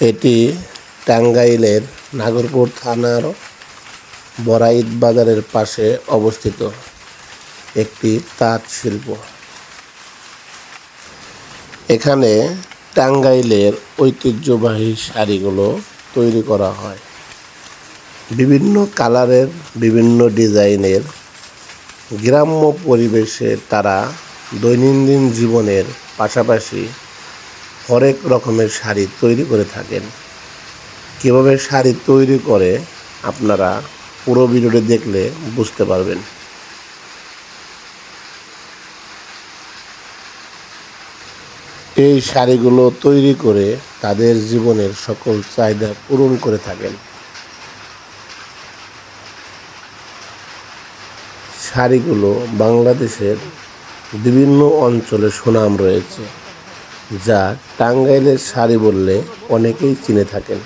এটি টাঙ্গাইলের নাগরপুর থানার বড়াইদ বাজারের পাশে অবস্থিত একটি তাঁত শিল্প। এখানে টাঙ্গাইলের ঐতিহ্যবাহী শাড়িগুলো তৈরি করা হয়। বিভিন্ন কালারের, বিভিন্ন ডিজাইনের গ্রাম্য পরিবেশে তারা দৈনন্দিন জীবনের পাশাপাশি হরেক রকমের শাড়ি তৈরি করে থাকেন। কীভাবে শাড়ি তৈরি করে আপনারা পুরো ভিডিওটি দেখলে বুঝতে পারবেন। এই শাড়িগুলো তৈরি করে তাদের জীবনের সকল চাহিদা পূরণ করে থাকেন। শাড়িগুলো বাংলাদেশের বিভিন্ন অঞ্চলে সুনাম রয়েছে। যা টাঙ্গাইলের শাড়ি বললে অনেকেই চিনে থাকেন।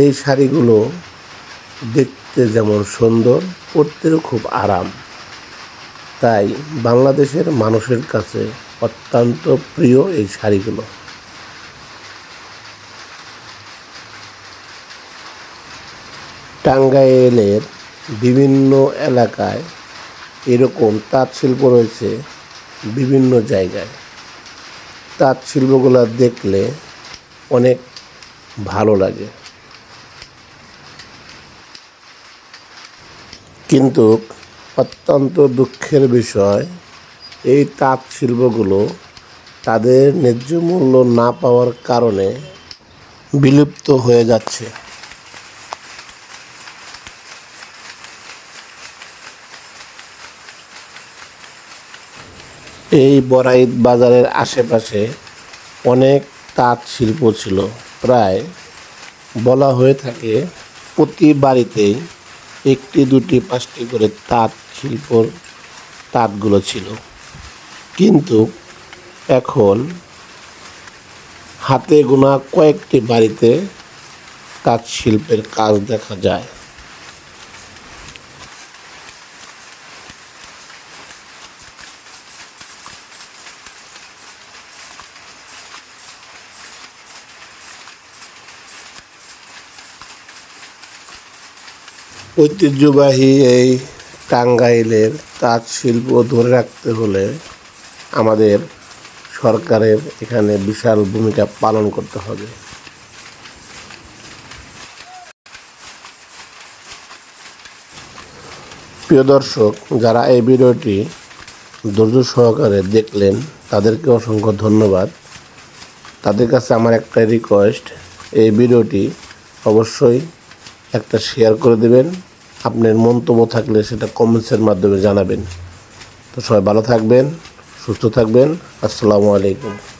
এই শাড়িগুলো দেখতে যেমন সুন্দর, পরতেও খুব আরাম। তাই বাংলাদেশের মানুষের কাছে অত্যন্ত প্রিয় এই শাড়িগুলো। টাঙ্গাইলের বিভিন্ন এলাকায় এরকম তাঁত শিল্প রয়েছে বিভিন্ন জায়গায়। তাঁত শিল্পগুলো দেখলে অনেক ভালো লাগে। কিন্তু অত্যন্ত দুঃখের বিষয়, এই তাঁত শিল্পগুলো তাদের ন্যায্য মূল্য না পাওয়ার কারণে বিলুপ্ত হয়ে যাচ্ছে। এই বড়াইদ বাজারের আশেপাশে অনেক তাঁত শিল্প ছিল। প্রায় বলা হয়ে থাকে প্রতি বাড়িতেই একটি, দুটি, পাঁচটি করে তাঁত শিল্পর তাঁতগুলো ছিল। কিন্তু এখন হাতে গোনা কয়েকটি বাড়িতে তাঁত শিল্পের কাজ দেখা যায়। ঐতিহ্যবাহী এই টাঙ্গাইলের তাঁত শিল্প ধরে রাখতে হলে আমাদের সরকারের এখানে বিশাল ভূমিকা পালন করতে হবে। প্রিয় দর্শক, যারা এই ভিডিওটি ধৈর্য সহকারে দেখলেন, তাদেরকে অসংখ্য ধন্যবাদ। তাদের কাছে আমার একটা রিকোয়েস্ট এই ভিডিওটি অবশ্যই একটা শেয়ার করে দেবেন। আপনার মন্তব্য থাকলে সেটা কমেন্টসের মাধ্যমে জানাবেন। তো সবাই ভালো থাকবেন, সুস্থ থাকবেন। আসসালামু আলাইকুম।